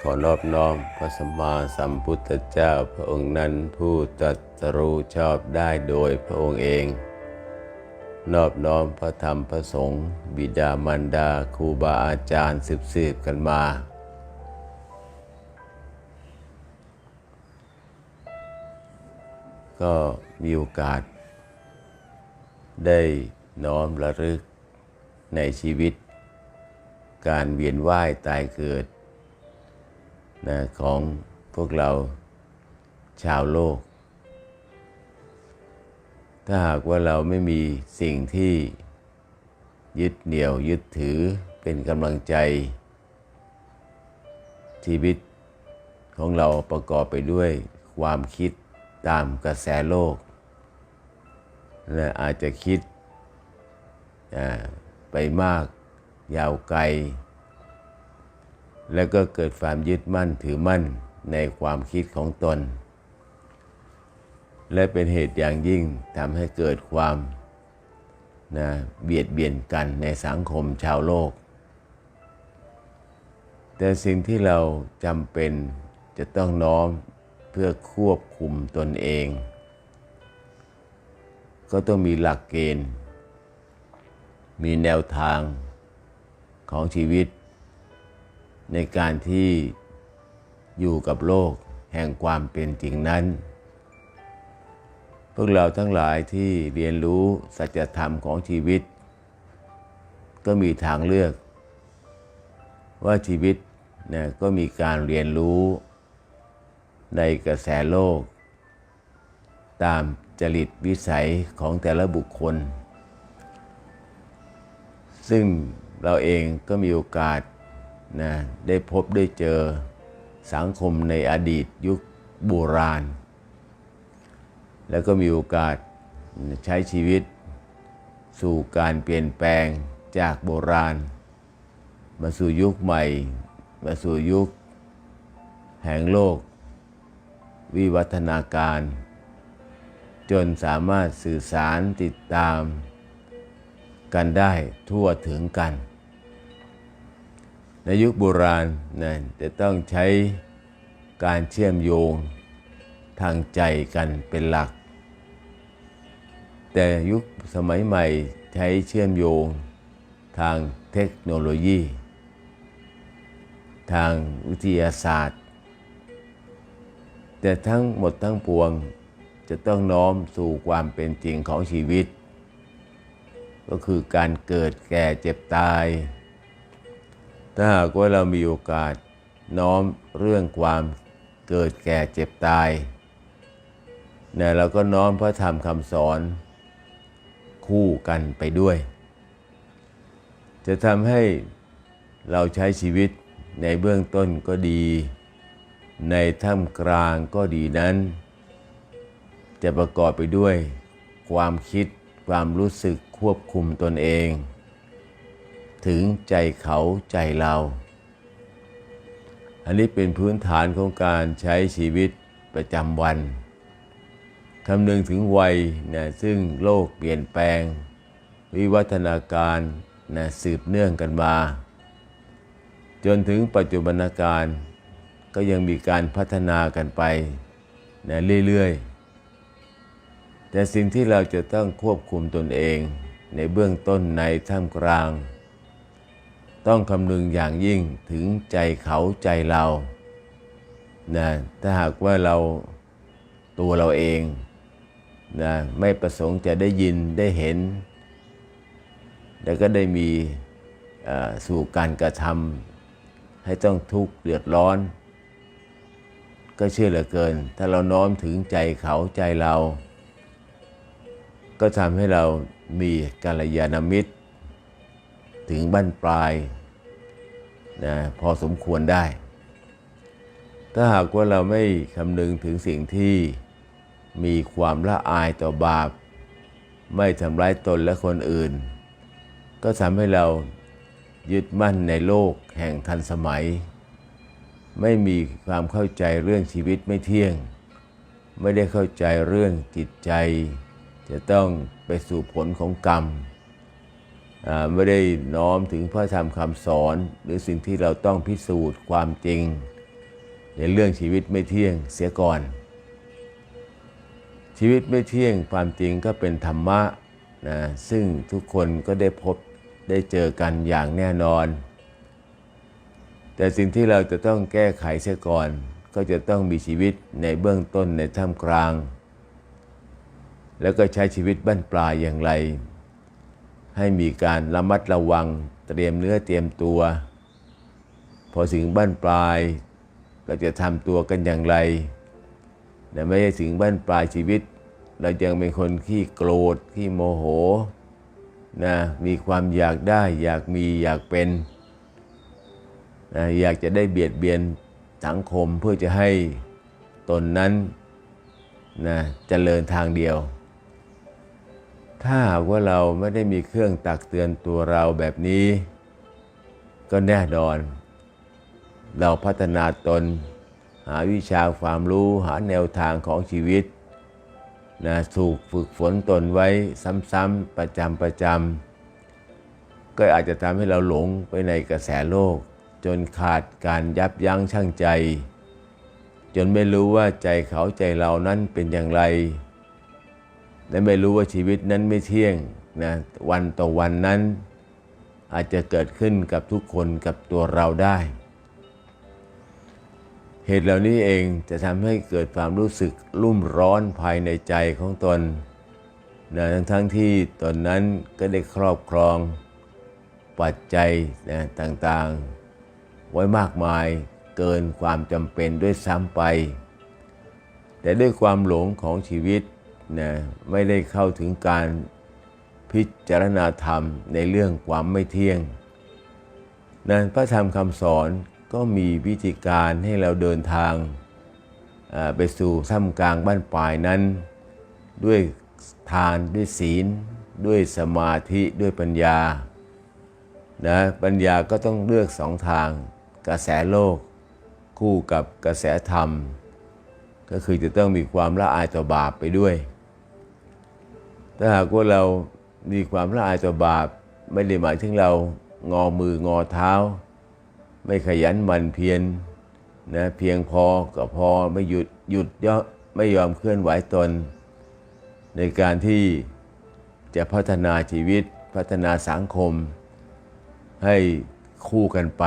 ขอนอบน้อมพระสัมมาสัมพุทธเจ้าพระองค์นั้นผู้ตรัสรู้ชอบได้โดยพระองค์เอง นอบน้อมพระธรรมพระสงฆ์บิดามารดาครูบาอาจารย์สืบสืบๆกันมาก็มีโอกาส ได้น้อมระลึกในชีวิต การเวียนว่ายตายเกิด นะของพวกเราชาวโลก ถ้าหากว่าเราไม่มีสิ่งที่ยึดเหนี่ยวยึดถือเป็นกำลังใจ ชีวิตของเราประกอบไปด้วยความคิดตามกระแสโลกและอาจจะคิดไปมากยาวไกล แล้วก็เกิดความยึดมั่นถือมั่นในความคิดของตน และเป็นเหตุอย่างยิ่งทำให้เกิดความนะเบียดเบียนกันในสังคมชาวโลก แต่สิ่งที่เราจำเป็นจะต้องน้อมเพื่อควบคุมตนเอง ก็ต้องมีหลักเกณฑ์ มีแนวทางของชีวิต ในการที่อยู่กับโลกแห่งความเป็นจริงนั้น พวกเราทั้งหลายที่เรียนรู้สัจธรรมของชีวิต ก็มีทางเลือก ว่าชีวิตเนี่ยก็มีการเรียนรู้ในกระแสโลก ตามจริตวิสัยของแต่ละบุคคล ซึ่งเราเองก็มีโอกาส นะได้พบได้เจอสังคมในอดีตยุคโบราณ แล้วก็มีโอกาสใช้ชีวิตสู่การเปลี่ยนแปลงจากโบราณ มาสู่ยุคใหม่ มาสู่ยุค แห่งโลก วิวัฒนาการ จนสามารถสื่อสารติดตามกันได้ทั่วถึงกัน ในยุคโบราณนะจะต้องใช้การเชื่อมโยงทางใจกันเป็นหลัก แต่ยุคสมัยใหม่ใช้เชื่อมโยงทางเทคโนโลยี ทางวิทยาศาสตร์ แต่ทั้งหมดทั้งปวงจะต้องน้อมสู่ความเป็นจริงของชีวิต ก็คือการเกิดแก่เจ็บตาย ถ้าหากว่าเรามีโอกาสน้อมเรื่องความเกิดแก่เจ็บตายเนี่ยเราก็น้อมพระธรรมคำสอนคู่กันไปด้วย จะทำให้เราใช้ชีวิตในเบื้องต้นก็ดี ในท่ามกลางก็ดีนั้น จะประกอบไปด้วยความคิดความรู้สึกควบคุมตนเอง ถึงใจเขาใจเรา อันนี้เป็นพื้นฐานของการใช้ชีวิตประจำวันคำนึงถึงวัยนะซึ่งโลกเปลี่ยนแปลง วิวัฒนาการนะสืบเนื่องกันมา จนถึงปัจจุบันการก็ยังมีการพัฒนากันไปนะเรื่อยๆ แต่สิ่งที่เราจะต้องควบคุมตนเองในเบื้องต้นในท่ามกลาง ต้องคำนึงอย่างยิ่งถึงใจเขาใจเรานะถ้าหากว่าเราตัวเราเองนะไม่ประสงค์จะได้ยินได้เห็น แล้วก็ได้มีสู่การกระทำให้ต้องทุกข์เดือดร้อน ก็เชื่อเหลือเกิน ถ้าเราน้อมถึงใจเขาใจเรา ก็ทำให้เรามีกัลยาณมิตร ถึงบั้นปลาย นะพอสมควรได้ ถ้าหากว่าเราไม่คำนึงถึงสิ่งที่มีความละอายต่อบาป ไม่ทำร้ายตนและคนอื่น ก็ทำให้เรายึดมั่นในโลกแห่งทันสมัย ไม่มีความเข้าใจเรื่องชีวิตไม่เที่ยง ไม่ได้เข้าใจเรื่องจิตใจ จะต้องไปสู่ผลของกรรม ไม่ได้น้อมถึงพระธรรมคำสอน หรือสิ่งที่เราต้องพิสูจน์ความจริง ในเรื่องชีวิตไม่เที่ยงเสียก่อน ชีวิตไม่เที่ยงความจริงก็เป็นธรรมะนะซึ่งทุกคนก็ได้พบได้เจอกันอย่างแน่นอน แต่สิ่งที่เราจะต้องแก้ไขเสียก่อน ก็จะต้องมีชีวิตในเบื้องต้นในท่ามกลาง แล้วก็ใช้ชีวิตบั้นปลายอย่างไร ให้มีการระมัดระวังเตรียมเนื้อเตรียมตัว พอถึงบ้านปลายเราจะทำตัวกันอย่างไรแต่ไม่ใช่ถึงบ้านปลายชีวิต เรายังเป็นคนขี้โกรธขี้โมโหนะมีความอยากได้อยากมีอยากเป็นนะอยากจะได้เบียดเบียนสังคมเพื่อจะให้ตนนั้นนะเจริญทางเดียว ถ้าหากว่าเราไม่ได้มีเครื่องตักเตือนตัวเราแบบนี้ ก็แน่นอน เราพัฒนาตน หาวิชาความรู้หาแนวทางของชีวิตนะถูกฝึกฝนตนไว้ซ้ำๆประจำประจำก็อาจจะทำให้เราหลงไปในกระแสโลก จนขาดการยับยั้งชั่งใจ จนไม่รู้ว่าใจเขาใจเรานั้นเป็นอย่างไร และไม่รู้ว่าชีวิตนั้นไม่เที่ยงนะวันต่อวันนั้นอาจจะเกิดขึ้นกับทุกคนกับตัวเราได้ เหตุเหล่านี้เองจะทำให้เกิดความรู้สึกรุ่มร้อนภายในใจของตนนะทั้งทั้งที่ตนนั้นก็ได้ครอบครองปัจจัยนะต่างๆ ไว้มากมายเกินความจำเป็นด้วยซ้ำไป แต่ด้วยความหลงของชีวิต นะไม่ได้เข้าถึงการพิจารณาธรรมในเรื่องความไม่เที่ยงนั้นพระธรรมคำสอนก็มีวิธีการให้เราเดินทางไปสู่ท่ามกลางบ้านปลายนั้น ด้วยทานด้วยศีล ด้วยสมาธิด้วยปัญญานะปัญญาก็ต้องเลือกสองทางกระแสโลก คู่กับกระแสธรรม ก็คือจะต้องมีความละอายต่อบาปไปด้วย ถ้าหากว่าเรามีความละอายต่อบาป ไม่ได้หมายถึงเรางอมืองอเท้า ไม่ขยันหมั่นเพียรนะเพียงพอก็พอไม่หยุดหยุดย่อไม่ยอมเคลื่อนไหวตน ในการที่จะพัฒนาชีวิตพัฒนาสังคม ให้คู่กันไป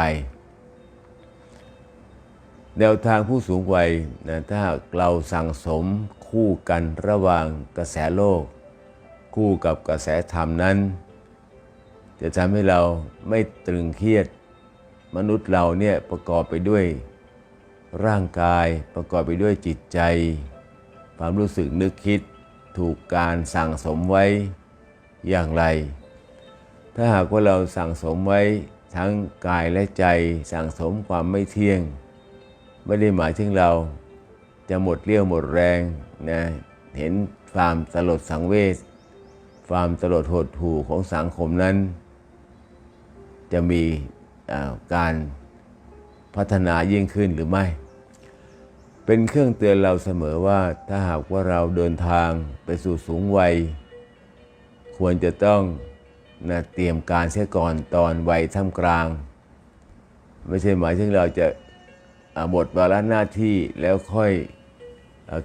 แนวทางผู้สูงวัยนะถ้าเราสั่งสมคู่กันระหว่างกระแสโลก คู่กับกระแสธรรมนั้น จะทำให้เราไม่ตรึงเครียด มนุษย์เราเนี่ยประกอบไปด้วยร่างกายประกอบไปด้วยจิตใจ ความรู้สึกนึกคิดถูกการสั่งสมไว้อย่างไร ถ้าหากว่าเราสั่งสมไว้ทั้งกายและใจสั่งสมความไม่เที่ยง ไม่ได้หมายถึงเราจะหมดเรี่ยวหมดแรงนะเห็นความสลดสังเวช ความสลดหดหู่ของสังคมนั้น จะมีการพัฒนายิ่งขึ้นหรือไม่ เป็นเครื่องเตือนเราเสมอว่าถ้าหากว่าเราเดินทางไปสู่สูงวัย ควรจะต้องนะเตรียมการเสียก่อนตอนวัยท่ามกลาง ไม่ใช่หมายถึงเราจะหมดวาระหน้าที่แล้วค่อย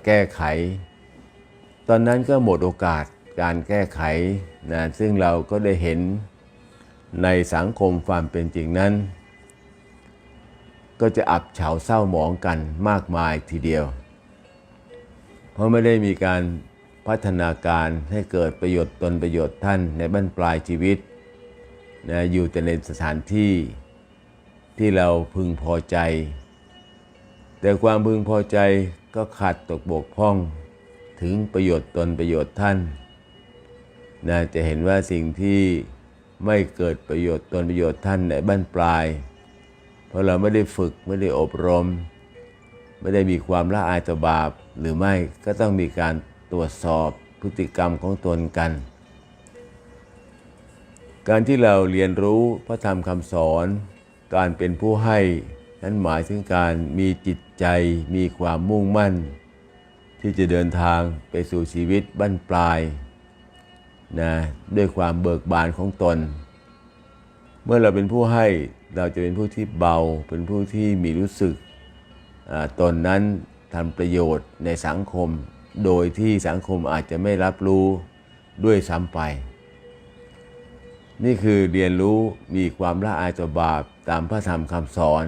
แก้ไข ตอนนั้นก็หมดโอกาส การแก้ไขนะซึ่งเราก็ได้เห็นในสังคมความเป็นจริงนั้น ก็จะอับเฉาเศร้าหมองกันมากมายทีเดียว เพราะไม่ได้มีการพัฒนาการให้เกิดประโยชน์ตนประโยชน์ท่านในบั้นปลายชีวิตนะอยู่แต่ในสถานที่ที่เราพึงพอใจ แต่ความพึงพอใจก็ขาดตกบกพร่องถึงประโยชน์ตนประโยชน์ท่าน นะจะเห็นว่าสิ่งที่ไม่เกิดประโยชน์ตนประโยชน์ท่านในบ้านปลาย เพราะเราไม่ได้ฝึกไม่ได้อบรม ไม่ได้มีความละอายต่อบาปหรือไม่ก็ต้องมีการตรวจสอบพฤติกรรมของตนกัน การที่เราเรียนรู้พระธรรมคำสอน การเป็นผู้ให้นั้นหมายถึงการมีจิตใจมีความมุ่งมั่น ที่จะเดินทางไปสู่ชีวิตบั้นปลาย นะด้วยความเบิกบานของตน เมื่อเราเป็นผู้ให้เราจะเป็นผู้ที่เบา เป็นผู้ที่มีรู้สึกตนนั้นทำประโยชน์ในสังคม โดยที่สังคมอาจจะไม่รับรู้ด้วยซ้ำไป นี่คือเรียนรู้มีความละอายต่อบาปตามพระธรรมคำสอน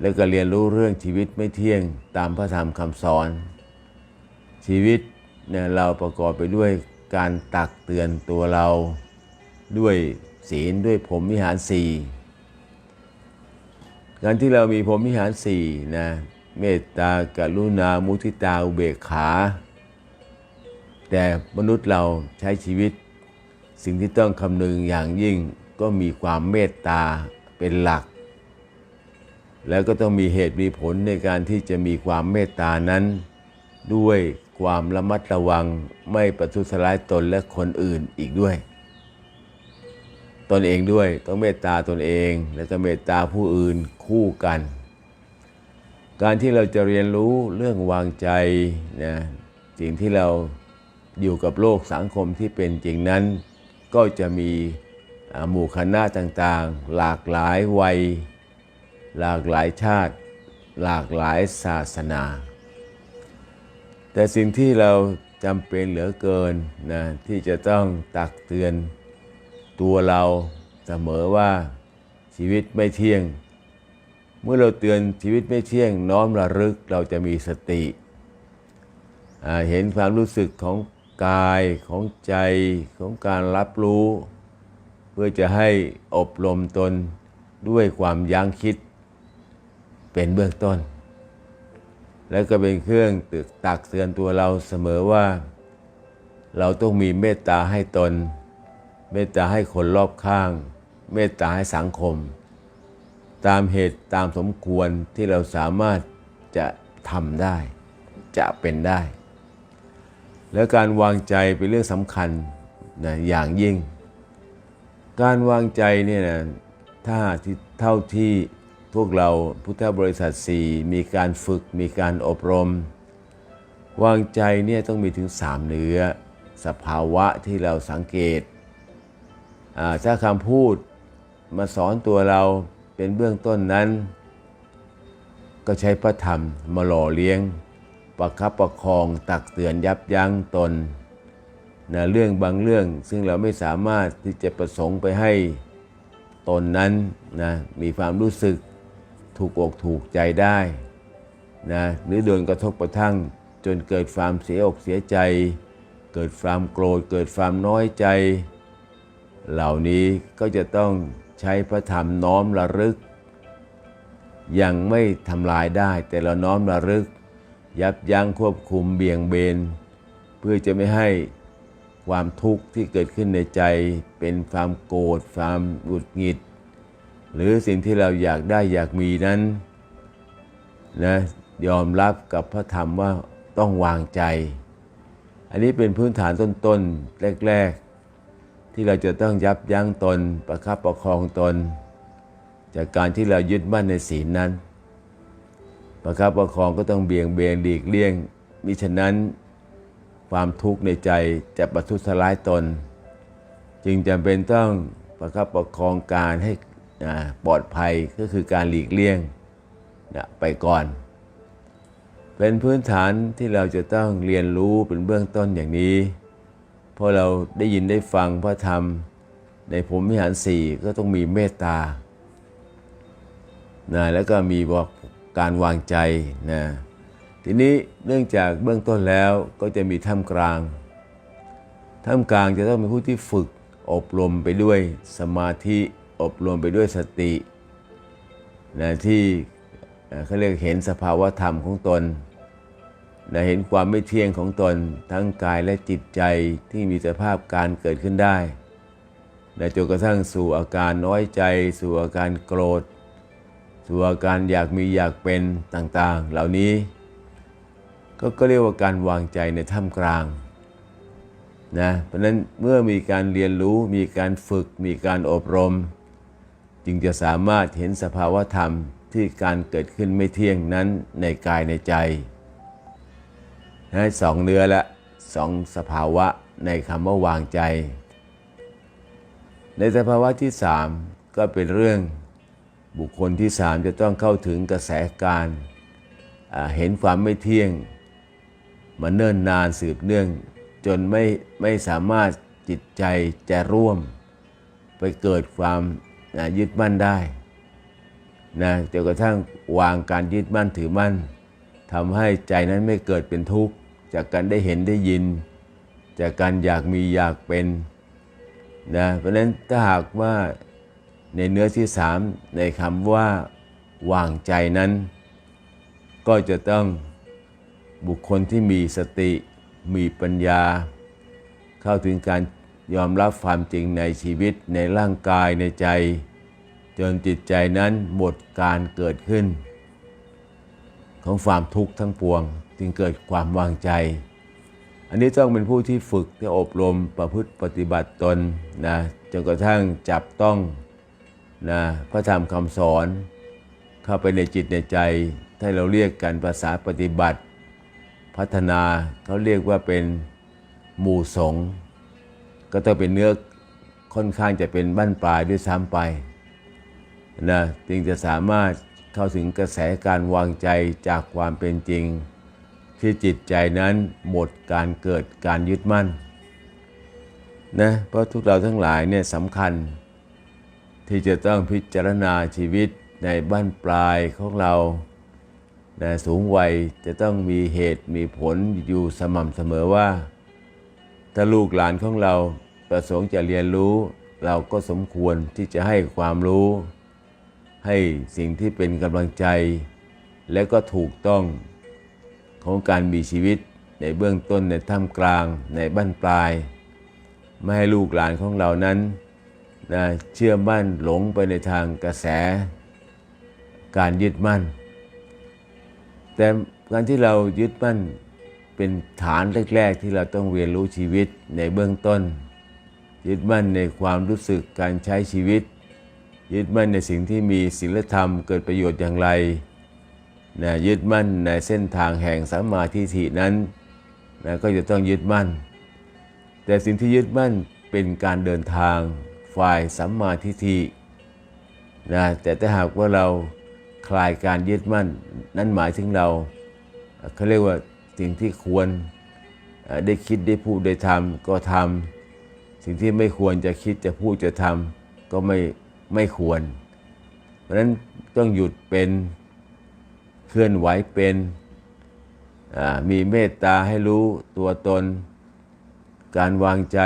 แล้วก็เรียนรู้เรื่องชีวิตไม่เที่ยงตามพระธรรมคำสอน ชีวิตเนี่ยเราประกอบไปด้วย การตักเตือนตัวเราด้วยศีลด้วยผมวิหารสี่การที่เรามีผมวิหารสี่นะเมตตากรุณามุทิตาอุเบกขา แต่มนุษย์เราใช้ชีวิต สิ่งที่ต้องคำนึงอย่างยิ่งก็มีความเมตตาเป็นหลัก แล้วก็ต้องมีเหตุมีผลในการที่จะมีความเมตตานั้นด้วย ความระมัดระวังไม่ประทุษร้ายตนและคนอื่นอีกด้วย ตนเองด้วยต้องเมตตาตนเอง และก็เมตตาผู้อื่นคู่กัน การที่เราจะเรียนรู้เรื่องวางใจนะสิ่งที่เราอยู่กับโลกสังคมที่เป็นจริงนั้น ก็จะมีหมู่คณะต่างๆ หลากหลายวัย หลากหลายชาติ หลากหลายศาสนา แต่สิ่งที่เราจำเป็นเหลือเกินนะที่จะต้องตักเตือนตัวเราเสมอว่าชีวิตไม่เที่ยง เมื่อเราเตือนชีวิตไม่เที่ยง น้อมระลึกเราจะมีสติ เห็นความรู้สึกของกายของใจของการรับรู้ เพื่อจะให้อบรมตนด้วยความยั้งคิดเป็นเบื้องต้น แล้วก็เป็นเครื่องตึกตักเตือนตัวเราเสมอว่า เราต้องมีเมตตาให้ตน เมตตาให้คนรอบข้าง เมตตาให้สังคม ตามเหตุตามสมควรที่เราสามารถจะทำได้ จะเป็นได้ แล้วการวางใจเป็นเรื่องสำคัญนะอย่างยิ่ง การวางใจเนี่ยนะถ้าที่เท่าที่ พวกเราพุทธบริษัทสี่มีการฝึกมีการอบรม วางใจเนี่ยต้องมีถึงสามเนื้อ สภาวะที่เราสังเกต ถ้าคำพูดมาสอนตัวเราเป็นเบื้องต้นนั้น ก็ใช้พระธรรมมาหล่อเลี้ยง ประคับประคองตักเตือนยับยั้งตนนะเรื่องบางเรื่องซึ่งเราไม่สามารถที่จะประสงค์ไปให้ตนนั้นนะมีความรู้สึก ถูกอกถูกใจได้นะหรือโดนกระทบกระทั่ง จนเกิดความเสียอกเสียใจ เกิดความโกรธเกิดความน้อยใจ เหล่านี้ก็จะต้องใช้พระธรรมน้อมระลึก ยังไม่ทำลายได้ แต่เราน้อมระลึก ยับยั้งควบคุมเบี่ยงเบน เพื่อจะไม่ให้ความทุกข์ที่เกิดขึ้นในใจ เป็นความโกรธความหงุดหงิด หรือสิ่งที่เราอยากได้อยากมีนั้นนะยอมรับกับพระธรรมว่าต้องวางใจ อันนี้เป็นพื้นฐานต้นๆแรก ๆ ที่เราจะต้องยับยั้งตนประคับประคองตน จากการที่เรายึดมั่นในศีลนั้น ประคับประคองก็ต้องเบี่ยงเบนหลีกเลี่ยงมิฉะนั้นความทุกข์ในใจจะประทุษร้ายตน จึงจำเป็นต้องประคับประคองการให้ อ่าปลอดภัยก็คือการหลีกเลี่ยงนะไปก่อน เป็นพื้นฐานที่เราจะต้องเรียนรู้เป็นเบื้องต้นอย่างนี้ เพราะเราได้ยินได้ฟังพระธรรม ในผมวิหารสี่ก็ต้องมีเมตตานะแล้วก็มีบอกการวางใจนะทีนี้เนื่องจากเบื้องต้นแล้วก็จะมีท่ามกลางท่ามกลางจะต้องเป็นผู้ที่ฝึกอบรมไปด้วยสมาธิ อบรมไปด้วยสตินะที่เขาเรียกเห็นสภาวะธรรมของตนนะเห็นความไม่เที่ยงของตนทั้งกายและจิตใจที่มีสภาพการเกิดขึ้นได้นะจนกระทั่งสู่อาการน้อยใจ สู่อาการโกรธ สู่อาการอยากมีอยากเป็นต่างๆ เหล่านี้ ก็ก็เรียกว่าการวางใจในท่ามกลางนะเพราะนั้นเมื่อมีการเรียนรู้มีการฝึกมีการอบรม จึงจะสามารถเห็นสภาวะธรรมที่การเกิดขึ้นไม่เที่ยงนั้นในกายในใจนะสองเนื้อละสองสภาวะในคำว่าวางใจ ในสภาวะที่สามก็เป็นเรื่องบุคคลที่สามจะต้องเข้าถึงกระแสการเห็นความไม่เที่ยงมาเนิ่นนานสืบเนื่อง จนไม่ไม่สามารถจิตใจจะร่วม ไปเกิดความ อ่ายึดมั่นได้นะจนกระทั่งวางการยึดมั่นถือมั่นทำให้ใจนั้นไม่เกิดเป็นทุกข์จากการได้เห็นได้ยิน จากการอยากมีอยากเป็นนะเพราะฉะนั้นถ้าหากว่าในเนื้อที่สามในคำว่าวางใจนั้น ก็จะต้องบุคคลที่มีสติมีปัญญา เข้าถึงการ ยอมรับความจริงในชีวิตในร่างกายในใจ จนจิตใจนั้นหมดการเกิดขึ้น ของความทุกข์ทั้งปวง จึงเกิดความวางใจ อันนี้ต้องเป็นผู้ที่ฝึกที่อบรมประพฤติปฏิบัติตนนะจนกระทั่งจับต้องนะพระธรรมคำสอน เข้าไปในจิตในใจถ้าเราเรียกกันภาษาปฏิบัติ พัฒนาเขาเรียกว่าเป็นหมู่สงฆ์ ก็ต้องเป็นเนื้อค่อนข้างจะเป็นบ้านปลายด้วยซ้ำไปนะจึงจะสามารถเข้าถึงกระแสการวางใจจากความเป็นจริง ที่จิตใจนั้นหมดการเกิดการยึดมั่นนะเพราะทุกเราทั้งหลายเนี่ยสำคัญ ที่จะต้องพิจารณาชีวิตในบ้านปลายของเรานะสูงวัยจะต้องมีเหตุมีผลอยู่สม่ำเสมอว่า ถ้าลูกหลานของเรา ประสงค์จะเรียนรู้ เราก็สมควรที่จะให้ความรู้ ให้สิ่งที่เป็นกำลังใจ และก็ถูกต้องของการมีชีวิตในเบื้องต้นในท่ามกลางในบ้านปลาย ไม่ให้ลูกหลานของเรานั้นนะเชื่อมั่นหลงไปในทางกระแส การยึดมั่น แต่การที่เรายึดมั่นเป็นฐานแรก ๆ ที่เราต้องเรียนรู้ชีวิตในเบื้องต้น ยึดมั่นในความรู้สึกการใช้ชีวิต ยึดมั่นในสิ่งที่มีศีลธรรมเกิดประโยชน์อย่างไรนะยึดมั่นในเส้นทางแห่งสัมมาทิฏฐินั้นนะก็จะต้องยึดมั่น แต่สิ่งที่ยึดมั่นเป็นการเดินทางฝ่ายสัมมาทิฏฐินะแต่ถ้าหากว่าเราคลายการยึดมั่น นั่นหมายถึงเราเขาเรียกว่าสิ่งที่ควรได้คิดได้พูดได้ทำก็ทำ สิ่งที่ไม่ควรจะคิดจะพูดจะทำก็ไม่ไม่ควร เพราะฉะนั้นต้องหยุดเป็นเคลื่อนไหวเป็นมีเมตตาให้รู้ตัวตน การวางใจ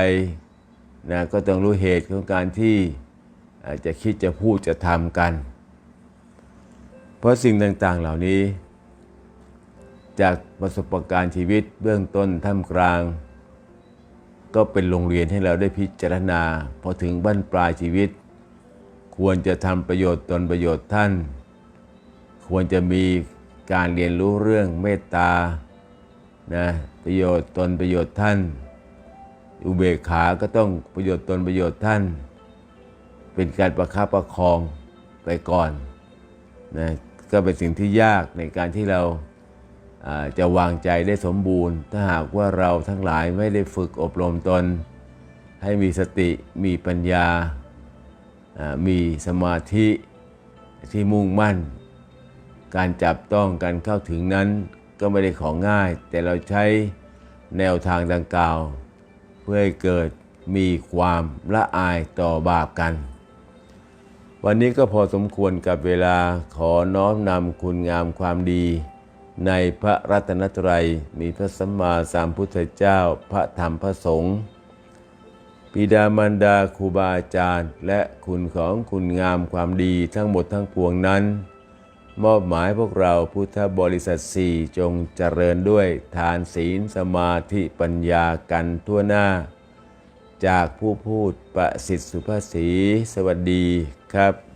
นะก็ต้องรู้เหตุของการที่จะคิดจะพูดจะทำกัน เพราะสิ่งต่างๆเหล่านี้ จากประสบการณ์ชีวิตเบื้องต้นท่ามกลาง ก็เป็นโรงเรียนให้เราได้พิจารณาพอถึงบั้นปลายชีวิต ควรจะทำประโยชน์ตนประโยชน์ท่าน ควรจะมีการเรียนรู้เรื่องเมตตานะประโยชน์ตนประโยชน์ท่าน อุเบกขาก็ต้องประโยชน์ตนประโยชน์ท่าน เป็นการประคับประคองไปก่อนนะก็เป็นสิ่งที่ยากในการที่เรา จะวางใจได้สมบูรณ์ ถ้าหากว่าเราทั้งหลายไม่ได้ฝึกอบรมตน ให้มีสติมีปัญญา มีสมาธิที่มุ่งมั่น การจับต้องการเข้าถึงนั้นก็ไม่ได้ของง่าย แต่เราใช้แนวทางดังกล่าว เพื่อให้เกิดมีความละอายต่อบาปกัน วันนี้ก็พอสมควรกับเวลาขอน้อมนำคุณงามความดี ในพระรัตนตรัยมีพระสัมมาสัมพุทธเจ้า พระธรรมพระสงฆ์ปิดามารดาครูบาอาจารย์ และคุณของคุณงามความดีทั้งหมดทั้งปวงนั้น มอบหมายพวกเราพุทธบริษัทสี่จงเจริญด้วยทานศีลสมาธิปัญญากันทั่วหน้า จากผู้พูดประสิทธิสุภาษีสวัสดีครับ